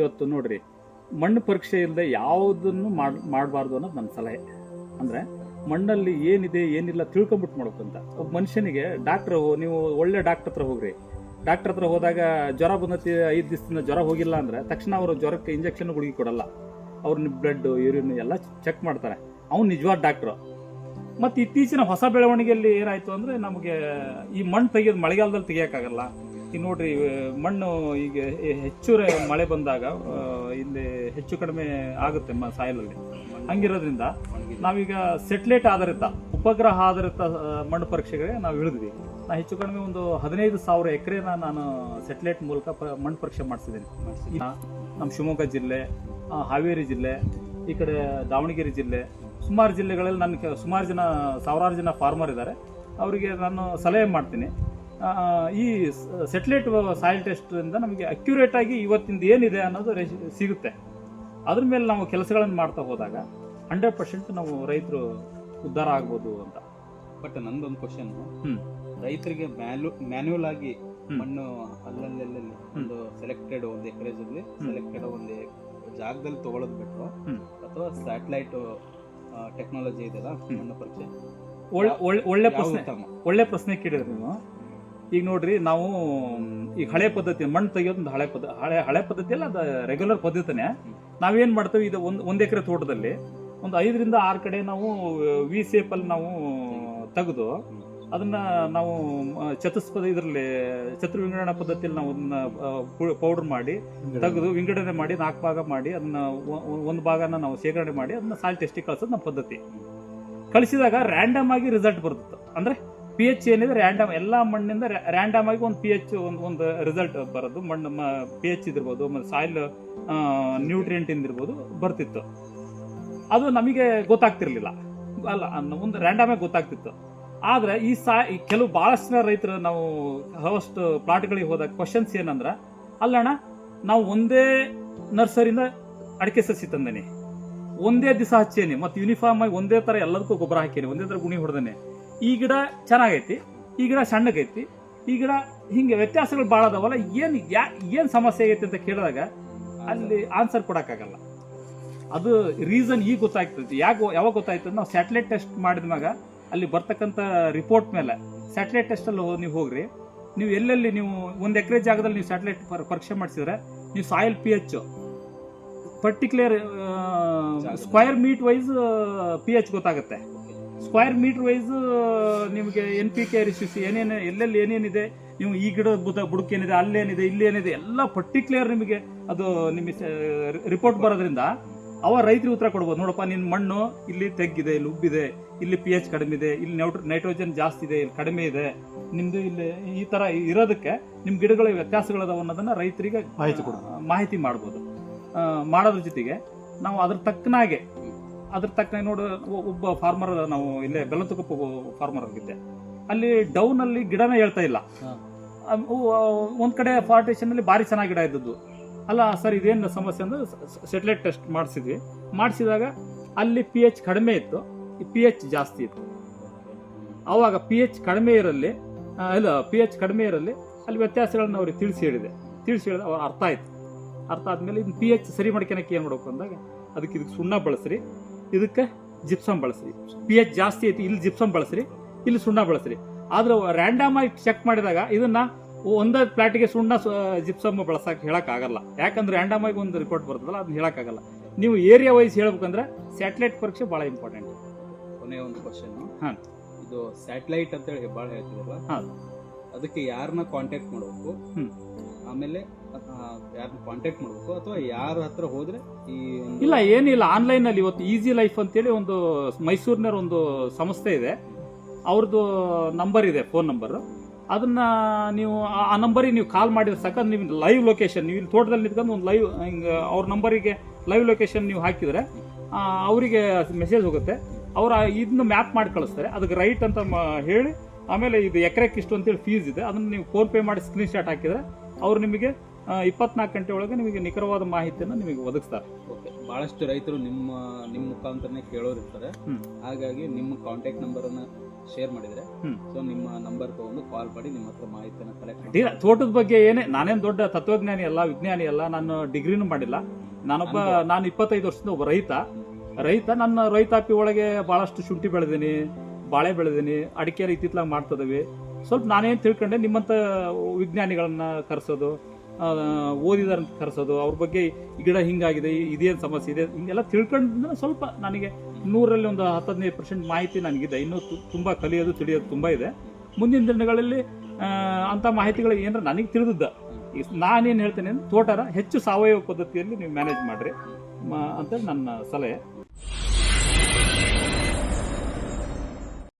ಇವತ್ತು ನೋಡ್ರಿ, ಮಣ್ಣು ಪರೀಕ್ಷೆ ಇಲ್ಲದೆ ಯಾವುದನ್ನು ಮಾಡ್, ಮಾಡಬಾರ್ದು ಅನ್ನೋದು ನನ್ನ ಸಲಹೆ. ಅಂದ್ರೆ ಮಣ್ಣಲ್ಲಿ ಏನಿದೆ, ಏನಿಲ್ಲ ತಿಳ್ಕೊಂಬಿಟ್ಟು ಮಾಡ್ಬೇಕಂತ ಒಬ್ಬ ಮನುಷ್ಯನಿಗೆ ಡಾಕ್ಟ್ರ್, ನೀವು ಒಳ್ಳೆ ಡಾಕ್ಟ್ರ್ ಹತ್ರ ಹೋಗ್ರಿ. ಡಾಕ್ಟ್ರ್ ಹತ್ರ ಹೋದಾಗ ಜ್ವರ ಬಂದತಿ, ಐದು ದಿವಸದಿಂದ ಜ್ವರ ಹೋಗಿಲ್ಲ ಅಂದರೆ ತಕ್ಷಣ ಅವರು ಜ್ವರಕ್ಕೆ ಇಂಜೆಕ್ಷನ್ ಗುಳಿಗೆ ಕೊಡಲ್ಲ. ಅವ್ರನ್ನ ಬ್ಲಡ್ ಯೂರಿನ್ ಎಲ್ಲ ಚೆಕ್ ಮಾಡ್ತಾರೆ. ಅವ್ನು ನಿಜವಾದ ಡಾಕ್ಟ್ರು. ಮತ್ತು ಇತ್ತೀಚಿನ ಹೊಸ ಬೆಳವಣಿಗೆಯಲ್ಲಿ ಏನಾಯಿತು ಅಂದ್ರೆ ನಮಗೆ ಈ ಮಣ್ಣು ತೆಗೆಯೋದು ಮಳೆಗಾಲದಲ್ಲಿ ತೆಗಿಯೋಕ್ಕಾಗಲ್ಲ. ಈಗ ನೋಡ್ರಿ ಮಣ್ಣು ಈಗ ಹೆಚ್ಚು ಮಳೆ ಬಂದಾಗ ಇಲ್ಲಿ ಹೆಚ್ಚು ಕಡಿಮೆ ಆಗುತ್ತೆ ಮ, ಸಾಯಲಲ್ಲಿ. ಹಂಗಿರೋದ್ರಿಂದ ನಾವೀಗ ಸೆಟ್ಲೈಟ್ ಆಧಾರಿತ, ಉಪಗ್ರಹ ಆಧಾರಿತ ಮಣ್ಣು ಪರೀಕ್ಷೆಗಳಿಗೆ ನಾವು ಇಳಿದ್ವಿ. ನಾ ಹೆಚ್ಚು ಕಡಿಮೆ ಒಂದು ಹದಿನೈದು ಸಾವಿರ ಎಕರೆನ ನಾನು ಸೆಟ್ಲೈಟ್ ಮೂಲಕ ಮಣ್ಣು ಪರೀಕ್ಷೆ ಮಾಡಿಸಿದ್ದೀನಿ. ನಮ್ಮ ಶಿವಮೊಗ್ಗ ಜಿಲ್ಲೆ ಹಾವೇರಿ ಜಿಲ್ಲೆ, ಈ ಕಡೆ ದಾವಣಗೆರೆ ಜಿಲ್ಲೆ, ಸುಮಾರು ಜಿಲ್ಲೆಗಳಲ್ಲಿ ನನ್ನ ಸುಮಾರು ಜನ, ಸಾವಿರಾರು ಜನ ಫಾರ್ಮರ್ ಇದ್ದಾರೆ ಅವರಿಗೆ ನಾನು ಸಲಹೆ ಮಾಡ್ತೀನಿ. ಈ ಸೆಟ್ಲೈಟ್ ಸಾಯಿಲ್ ಟೆಸ್ಟಿಂದ ನಮಗೆ ಅಕ್ಯುರೇಟ್ ಆಗಿ ಇವತ್ತಿಂದ ಏನಿದೆ ಅನ್ನೋದು ಸಿಗುತ್ತೆ. ಅದ್ರ ಮೇಲೆ ನಾವು ಕೆಲಸಗಳನ್ನು ಮಾಡ್ತಾ ಹೋದಾಗ ಹಂಡ್ರೆಡ್ ಪರ್ಸೆಂಟ್ ನಾವು ರೈತರು ಉದ್ಧಾರ ಆಗ್ಬೋದು ಅಂತ. ಬಟ್ ನಂದೊಂದು ಕ್ವಶನ್. ರೈತರಿಗೆ ಮ್ಯಾಲು ಮ್ಯಾನ್ಯುವಲ್ ಆಗಿ ಮಣ್ಣು ಅಲ್ಲಲ್ಲಿ ಒಂದು ಸೆಲೆಕ್ಟೆಡ್ ಒಂದು ಎಕರೇಜ್ ಅಲ್ಲಿ ಸೆಲೆಕ್ಟೆಡ್ ಒಂದು ಜಾಗದಲ್ಲಿ ತಗೊಳ್ಳೋದು ಬಿಟ್ಟು ಅಥವಾ ಸ್ಯಾಟಲೈಟ್ ಟೆಕ್ನಾಲಜಿ ಇದೆಯಲ್ಲ. ಮಣ್ಣು ಪರೀಕ್ಷೆ ಒಳ್ಳೆ ಒಳ್ಳೆ ಪ್ರಶ್ನೆ ಒಳ್ಳೆ ಪ್ರಶ್ನೆ ಕೇಳಿದ್ರಿ ನೀವು. ಈಗ ನೋಡ್ರಿ ನಾವು ಈಗ ಹಳೆ ಪದ್ಧತಿ ಮಣ್ಣು ತೆಗಿಯೋದು ಹಳೆ ಪದ್ಧತಿ ಹಳೆ ಹಳೆ ಪದ್ಧತಿ ಅಲ್ಲ ಅದು ರೆಗ್ಯುಲರ್ ಪದ್ಧತಿನೇ. ನಾವೇನ್ ಮಾಡ್ತೇವೆ ಇದು ಒಂದು ಒಂದು ಎಕರೆ ತೋಟದಲ್ಲಿ ಒಂದು ಐದರಿಂದ ಆರು ಕಡೆ ನಾವು ವಿ ಸೇಪ್ ಅಲ್ಲಿ ನಾವು ತೆಗೆದು ಅದನ್ನ ನಾವು ಚತುಸ್ಪದ ಇದರಲ್ಲಿ ಚತುರ್ ವಿಂಗಡಣಾ ಪದ್ಧತಿಯಲ್ಲಿ ನಾವು ಅದನ್ನ ಪೌಡರ್ ಮಾಡಿ ತೆಗೆದು ವಿಂಗಡಣೆ ಮಾಡಿ ನಾಲ್ಕು ಭಾಗ ಮಾಡಿ ಅದನ್ನ ಒಂದು ಭಾಗನ ನಾವು ಶೇಖರಣೆ ಮಾಡಿ ಅದನ್ನ ಸಾಲ್ ಟೆಸ್ಟಿಗೆ ಕಳ್ಸೋದು ನಮ್ಮ ಪದ್ಧತಿ. ಕಳಿಸಿದಾಗ ರ್ಯಾಂಡಮ್ ಆಗಿ ರಿಸಲ್ಟ್ ಬರುತ್ತೆ ಅಂದ್ರೆ ಪಿ ಎಚ್ ಏನಿದೆ ರ್ಯಾಂಡಮ್ ಎಲ್ಲ ಮಣ್ಣಿಂದ ರ್ಯಾಂಡಮ್ ಆಗಿ ಒಂದು ಪಿ ಎಚ್ ಒಂದು ಒಂದು ರಿಸಲ್ಟ್ ಬರೋದು. ಮಣ್ಣು ಪಿ ಎಚ್ ಇದಿರ್ಬೋದು ಮತ್ತು ಸಾಯಿಲ್ ನ್ಯೂಟ್ರಿಯೆಂಟ್ ಇಂದಿರ್ಬೋದು, ಬರ್ತಿತ್ತು. ಅದು ನಮಗೆ ಗೊತ್ತಾಗ್ತಿರ್ಲಿಲ್ಲ. ಅಲ್ಲ ಒಂದು ರ್ಯಾಂಡಮ್ ಆಗಿ ಗೊತ್ತಾಗ್ತಿತ್ತು. ಆದ್ರೆ ಈ ಸಾ ಕೆಲವು ಭಾಳಷ್ಟು ಜನ ರೈತರು ನಾವು ಹಲವಷ್ಟು ಪ್ಲಾಟ್ಗಳಿಗೆ ಹೋದಾಗ ಕ್ವಶನ್ಸ್ ಏನಂದ್ರೆ ಅಲ್ಲಣ್ಣ ನಾವು ಒಂದೇ ನರ್ಸರಿಯಿಂದ ಅಡಿಕೆ ಸಸಿ ತಂದೇನೆ. ಒಂದೇ ದಿವಸ ಹಚ್ಚೇನಿ. ಮತ್ತು ಯೂನಿಫಾರ್ಮ್ ಆಗಿ ಒಂದೇ ಥರ ಎಲ್ಲದಕ್ಕೂ ಗೊಬ್ಬರ ಹಾಕೇನಿ. ಒಂದೇ ಥರ ಗುಣಿ ಹೊಡೆದೇನೆ. ಈ ಗಿಡ ಚೆನ್ನಾಗೈತಿ ಈ ಗಿಡ ಸಣ್ಣಗೈತಿ ಈ ಗಿಡ ಹಿಂಗೆ ವ್ಯತ್ಯಾಸಗಳು ಭಾಳ ಅದಾವಲ್ಲ ಏನು ಯಾ ಏನು ಸಮಸ್ಯೆ ಆಗೈತಿ ಅಂತ ಕೇಳಿದಾಗ ಅಲ್ಲಿ ಆನ್ಸರ್ ಕೊಡೋಕ್ಕಾಗಲ್ಲ. ಅದು ರೀಸನ್ ಈಗ ಗೊತ್ತಾಗ್ತೈತಿ ಯಾಕೆ ಯಾವಾಗ ಗೊತ್ತಾಯ್ತು ನಾವು ಸ್ಯಾಟಲೈಟ್ ಟೆಸ್ಟ್ ಮಾಡಿದ್ಮ್ಯಾಗ ಅಲ್ಲಿ ಬರ್ತಕ್ಕಂಥ ರಿಪೋರ್ಟ್ ಮೇಲೆ ಸ್ಯಾಟಲೈಟ್ ಟೆಸ್ಟಲ್ಲಿ ನೀವು ಹೋಗ್ರಿ ನೀವು ಎಲ್ಲೆಲ್ಲಿ ನೀವು ಒಂದು ಎಕರೆ ಜಾಗದಲ್ಲಿ ನೀವು ಸ್ಯಾಟಲೈಟ್ ಪರೀಕ್ಷೆ ಮಾಡಿಸಿದ್ರೆ ನೀವು soil P H particular square metre wise P H ಗೊತ್ತಾಗುತ್ತೆ. ಸ್ಕ್ವೈರ್ ಮೀಟರ್ ವೈಸ್ ನಿಮಗೆ ಎನ್ ಪಿ ಕೆ ರಿಸಿಸಿ ಏನೇನು ಎಲ್ಲೆಲ್ಲಿ ಏನೇನಿದೆ ನೀವು ಈ ಗಿಡ ಬುದ ಬುಡಕ್ಕೇನಿದೆ ಅಲ್ಲೇನಿದೆ ಇಲ್ಲೇನಿದೆ ಎಲ್ಲ ಪರ್ಟಿಕ್ಯುಲರ್ ನಿಮಗೆ ಅದು ನಿಮ್ಮ ರಿಪೋರ್ಟ್ ಬರೋದ್ರಿಂದ ಅವ ರೈತರಿಗೆ ಉತ್ತರ ಕೊಡ್ಬೋದು. ನೋಡಪ್ಪ ನಿನ್ನ ಮಣ್ಣು ಇಲ್ಲಿ ತೆಗ್ಗಿದೆ ಇಲ್ಲಿ ಉಬ್ಬಿದೆ ಇಲ್ಲಿ ಪಿ ಎಚ್ ಕಡಿಮೆ ಇದೆ ಇಲ್ಲಿ ನೈಟ್ರೋಜನ್ ಜಾಸ್ತಿ ಇದೆ ಇಲ್ಲಿ ಕಡಿಮೆ ಇದೆ. ನಿಮ್ದು ಇಲ್ಲಿ ಈ ತರ ಇರೋದಕ್ಕೆ ನಿಮ್ಮ ಗಿಡಗಳ ವ್ಯತ್ಯಾಸಗಳದಾವ ಅನ್ನೋದನ್ನ ರೈತರಿಗೆ ಮಾಹಿತಿ ಕೊಡು. ಮಾಹಿತಿ ಮಾಡ್ಬೋದು. ಮಾಡೋದ್ರ ಜೊತೆಗೆ ನಾವು ಅದ್ರ ತಕ್ಕನಾಗೆ ಅದ್ರ ತಕ್ಕ ನೋಡು ಒಬ್ಬ ಫಾರ್ಮರ್ ನಾವು ಇಲ್ಲೇ ಬೆಲ್ಲತುಕಪ್ಪ ಫಾರ್ಮರ್ ಆಗಿದ್ದೆ. ಅಲ್ಲಿ ಡೌನ್ ಅಲ್ಲಿ ಗಿಡನೇ ಹೇಳ್ತಾ ಇಲ್ಲ. ಒಂದು ಕಡೆ ಫಾರ್ಟೇಷನ್ ಅಲ್ಲಿ ಭಾರಿ ಚೆನ್ನಾಗಿ ಗಿಡ ಇದ್ದದ್ದು. ಅಲ್ಲ ಸರ್ ಇದೇನು ಸಮಸ್ಯೆ ಅಂದ್ರೆ ಸೆಟಲೈಟ್ ಟೆಸ್ಟ್ ಮಾಡಿಸಿದ್ವಿ. ಮಾಡಿಸಿದಾಗ ಅಲ್ಲಿ ಪಿ ಎಚ್ ಕಡಿಮೆ ಇತ್ತು. ಪಿ ಎಚ್ ಜಾಸ್ತಿ ಇತ್ತು. ಅವಾಗ ಪಿ ಎಚ್ ಕಡಿಮೆ ಇರಲಿ ಇಲ್ಲ ಪಿ ಎಚ್ ಕಡಿಮೆ ಇರಲಿ ಅಲ್ಲಿ ವ್ಯತ್ಯಾಸಗಳನ್ನ ಅವ್ರಿಗೆ ತಿಳಿಸಿ ಹೇಳಿದೆ. ತಿಳಿಸಿ ಹೇಳಿದ ಅವ್ರ ಅರ್ಥ ಆಯ್ತು. ಅರ್ಥ ಆದ್ಮೇಲೆ ಇದನ್ನ ಪಿ ಎಚ್ ಸರಿ ಮಾಡ್ಕೊಳಕ್ಕೆ ಏನು ಮಾಡ್ಬೇಕು ಅಂದಾಗ ಅದಕ್ಕೆ ಇದಕ್ಕೆ ಸುಣ್ಣ ಬಳಸ್ರಿ. ಇದಕ್ಕೆ ಜಿಪ್ಸಮ್ ಬಳಸ್ರಿ. ಪಿ ಎಚ್ ಜಾಸ್ತಿ ಐತಿ ಇಲ್ಲಿ ಜಿಪ್ಸಮ್ ಬಳಸ್ರಿ ಇಲ್ಲಿ ಸುಣ್ಣ ಬಳಸ್ರಿ. ಆದ್ರೆ ರ್ಯಾಂಡಮ್ ಆಗಿ ಚೆಕ್ ಮಾಡಿದಾಗ ಇದನ್ನ ಒಂದೇ ಪ್ಲಾಟಿಗೆ ಸುಣ್ಣ ಜಿಪ್ಸಮ್ ಬಳಸಕ್ ಹೇಳಕ್ ಆಗಲ್ಲ ಯಾಕಂದ್ರೆ ರ್ಯಾಂಡಮ್ ಆಗಿ ಒಂದು ರಿಪೋರ್ಟ್ ಬರ್ತದಲ್ಲ ಅದನ್ನ ಹೇಳಕ್ ಆಗಲ್ಲ ನೀವು ಏರಿಯಾ ವೈಸ್ ಹೇಳ್ಬೇಕಂದ್ರೆ ಸ್ಯಾಟಲೈಟ್ ಪರೀಕ್ಷೆ ಬಹಳ ಇಂಪಾರ್ಟೆಂಟ್ ಕೊನೆಯ ಒಂದು ಕ್ವಶನ್ ಹಾ. ಇದು ಸ್ಯಾಟಲೈಟ್ ಅಂತ ಹೇಳಿ ಭಾಳ ಹೇಳ್ತಿರಲ್ಲ? ಹೌದು. ಅದಕ್ಕೆ ಯಾರನ್ನ ಕಾಂಟ್ಯಾಕ್ಟ್ ಮಾಡಬೇಕು. ಆಮೇಲೆ ಕಾಂಟ್ಯಾಕ್ಟ್ ಮಾಡಬೇಕು ಅಥವಾ ಯಾರ ಹತ್ರ ಹೋದ್ರೆ ಇಲ್ಲ, ಏನಿಲ್ಲ. ಆನ್ಲೈನ್ ಅಲ್ಲಿ ಇವತ್ತು ಈಸಿ ಲೈಫ್ ಅಂತೇಳಿ ಒಂದು ಮೈಸೂರಿನ ಒಂದು ಸಂಸ್ಥೆ ಇದೆ. ಅವ್ರದ್ದು ನಂಬರ್ ಇದೆ ಫೋನ್ ನಂಬರ್ ಅದನ್ನ ನೀವು, ಆ- ನಂಬರಿಗೆ ನೀವು ಕಾಲ್ ಮಾಡಿದ್ರೆ ಸಾಕ ನೀವು ಲೈವ್ ಲೊಕೇಶನ್ ನೀವು ಇಲ್ಲಿ ತೋಟದಲ್ಲಿ ನಿಂತ್ಕೊಂಡು ಒಂದು ಲೈವ್ ಹಿಂಗೆ ಅವ್ರ ನಂಬರಿಗೆ ಲೈವ್ ಲೊಕೇಶನ್ ನೀವು ಹಾಕಿದ್ರೆ ಅವರಿಗೆ ಮೆಸೇಜ್ ಹೋಗುತ್ತೆ. ಅವ್ರ ಇದನ್ನ ಮ್ಯಾಪ್ ಮಾಡಿ ಕಳಿಸ್ತಾರೆ. ಅದಕ್ಕೆ ರೈಟ್ ಅಂತ ಹೇಳಿ, ಆಮೇಲೆ ಇದು ಎಕರೆಕ್ಕೆ ಇಷ್ಟು ಅಂತೇಳಿ ಫೀಸ್ ಇದೆ. ಅದನ್ನ ನೀವು ಫೋನ್ ಪೇ ಮಾಡಿ ಸ್ಕ್ರೀನ್ ಶಾಟ್ ಹಾಕಿದ್ರೆ ಅವ್ರು ನಿಮಗೆ ಇಪ್ಪತ್ನಾಲ್ಕು ಗಂಟೆ ಒಳಗೆ ನಿಮಗೆ ನಿಖರವಾದ ಮಾಹಿತಿಯನ್ನು ನಿಮಗೆ ಒದಗಿಸ್ತಾರೆ. ಓಕೆ. ಬಹಳಷ್ಟು ರೈತರು ನಿಮ್ಮ ನಿಮ್ಮ ಮುಖಾಂತರನೇ ಕೇಳೋರು ಇರ್ತಾರೆ ಹಾಗಾಗಿ ನಿಮ್ಮ ಕಾಂಟ್ಯಾಕ್ಟ್ ನಂಬರ್ ಅನ್ನ ಶೇರ್ ಮಾಡಿದ್ರೆ ಸೊ ನಿಮ್ಮ ನಂಬರ್ ತಗೊಂಡು ಕಾಲ್ ಮಾಡಿ ನಿಮ್ಮ ಹತ್ರ ಮಾಹಿತಿಯನ್ನು ಕಲೆಕ್ಟ್ ತೋಟದ ಬಗ್ಗೆ ಏನೇ ನಾನೇನು ದೊಡ್ಡ ತತ್ವಜ್ಞಾನಿ ಅಲ್ಲ ವಿಜ್ಞಾನಿ ಅಲ್ಲ ನಾನು ಡಿಗ್ರಿನೂ ಮಾಡಿಲ್ಲ. ನಾನೊಬ್ಬ. ನಾನು ಇಪ್ಪತ್ತೈದು ವರ್ಷದಿಂದ ಒಬ್ಬ ರೈತ. ರೈತ ನನ್ನ ರೈತಾಪಿ ಒಳಗೆ ಬಹಳಷ್ಟು ಶುಂಠಿ ಬೆಳೆದೀನಿ ಬಾಳೆ ಬೆಳೆದೀನಿ ಅಡಿಕೆ ಇತ್ತಿತ್ತಲಾಗ ಮಾಡ್ತಿದ್ದೀವಿ ಸ್ವಲ್ಪ ನಾನೇನು ತಿಳ್ಕೊಂಡೆ ನಿಮ್ಮಂಥ ವಿಜ್ಞಾನಿಗಳನ್ನ ಕರೆಸೋದು ಓದಿದಾರಂತ ಕರೆಸೋದು, ಅವ್ರ ಬಗ್ಗೆ ಗಿಡ ಹಿಂಗಾಗಿದೆ ಇದೇನು ಸಮಸ್ಯೆ ಇದೆ, ಹಿಂಗೆಲ್ಲ ತಿಳ್ಕೊಂಡ್ರೆ ಸ್ವಲ್ಪ ನನಗೆ ನೂರಲ್ಲಿ ಒಂದು ಹತ್ತು ಹದಿನೈದು ಪರ್ಸೆಂಟ್ ಮಾಹಿತಿ ನನಗಿದೆ. ಇನ್ನೂ ತುಂಬ ಕಲಿಯೋದು, ತಿಳಿಯೋದು ತುಂಬ ಇದೆ. ಮುಂದಿನ ದಿನಗಳಲ್ಲಿ ಅಂಥ ಮಾಹಿತಿಗಳು ಏನಾರ ನನಗೆ ತಿಳಿದಿದ್ದ. ನಾನೇನು ಹೇಳ್ತೇನೆ ತೋಟರ ಹೆಚ್ಚು ಸಾವಯವ ಪದ್ಧತಿಯಲ್ಲಿ ನೀವು ಮ್ಯಾನೇಜ್ ಮಾಡಿರಿ ಅಂತ ನನ್ನ ಸಲಹೆ.